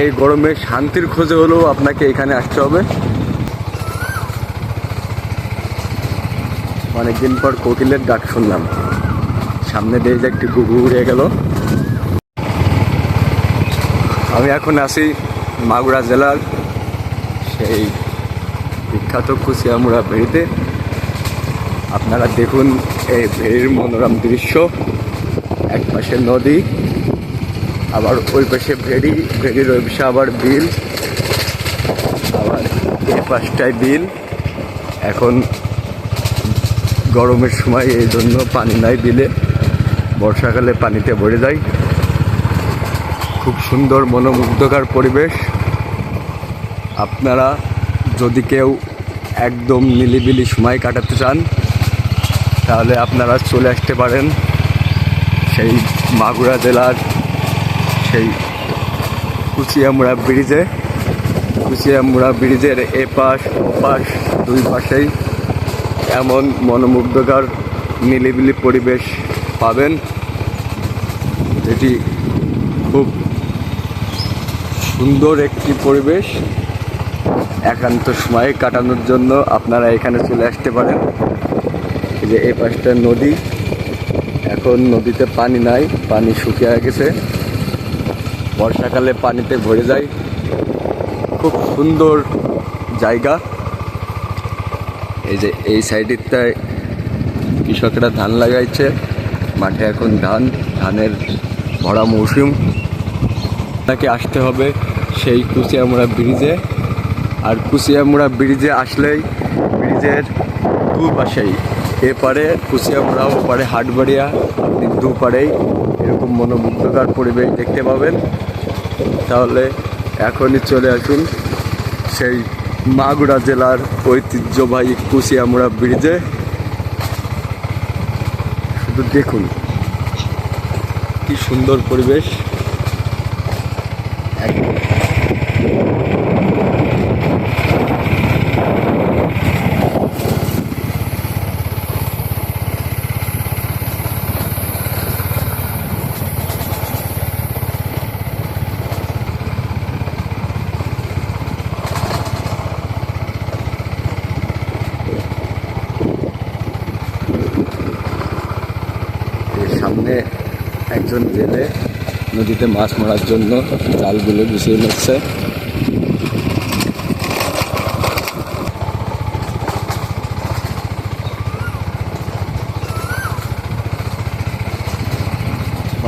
এই গরমে শান্তির খোঁজে হলেও আপনাকে এখানে আসতে হবে। অনেকদিন পর কোকিলের ডাক শুনলাম। সামনে দিয়ে যে একটি গুগু উড়ে গেল। আমি এখন আছি মাগুরা জেলার সেই বিখ্যাত কুচিয়ামুড়া ভেড়িতে। আপনারা দেখুন এই ভেড়ির মনোরম দৃশ্য। এক পাশে নদী আবার ওই পাশে ভেড়ি, ভেড়ির ওই পাশে আবার বিল, আবার এই পাশটায় বিল। এখন গরমের সময় এই জন্য পানি নাই বিলে। বর্ষাকালে পানিতে ভরে যায়। খুব সুন্দর মনোমুগ্ধকর পরিবেশ। আপনারা যদি কেউ একদম নিলিবিলি সময় কাটাতে চান, তাহলে আপনারা চলে আসতে পারেন সেই মাগুরা জেলার সেই কুচিয়ামুড়া ব্রিজে। কুচিয়ামুড়া ব্রিজের এ পাশ ও পাশ দুই পাশেই এমন মনোমুগ্ধকর নিলিবিলি পরিবেশ পাবেন, যেটি খুব সুন্দর একটি পরিবেশ একান্ত সময় কাটানোর জন্য আপনারা এখানে চলে আসতে পারেন। যে এই পাশটা নদী, এখন নদীতে পানি নাই, পানি শুকিয়ে গেছে। বর্ষাকালে পানিতে ভরে যায়। খুব সুন্দর জায়গা। এই যে এই সাইডেরটায় কৃষকরা ধান লাগাইছে। মাঠে এখন ধান, ধানের ভরা মৌসুম। তাকে আসতে হবে সেই কুচিয়ামুড়া ব্রিজে। আর কুচিয়ামুড়া ব্রিজে আসলেই ব্রিজের দুপাশেই এপারে কুচিয়ামুড়া ওপারে হাটবাড়িয়া, আপনি দুপারেই এরকম মনোমুগ্ধকর পরিবেশ দেখতে পাবেন। তাহলে এখনই চলে আসুন সেই মাগুড়া জেলার ঐতিহ্যবাহী কুশিয়ামুড়া ব্রিজে। শুধু দেখুন কি সুন্দর পরিবেশ। একদম সামনে একজন জেলে নদীতে মাছ মারার জন্য জালগুলো গুছিয়ে নিচ্ছে।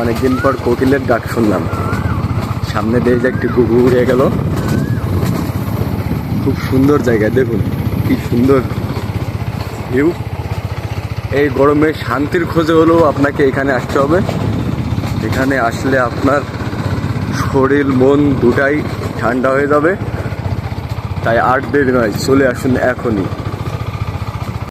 অনেকদিন পর কোকিলের ডাক শুনলাম। সামনে দিয়ে যে একটি গুগু উড়ে গেল। খুব সুন্দর জায়গা, দেখুন, কি সুন্দর ভিউ এই গরমে শান্তির খোঁজে হলেও আপনাকে এখানে আসতে হবে। এখানে আসলে আপনার শরীর, মন দুটাই ঠান্ডা হয়ে যাবে। তাই আট দেরি নয়, চলে আসুন এখনই।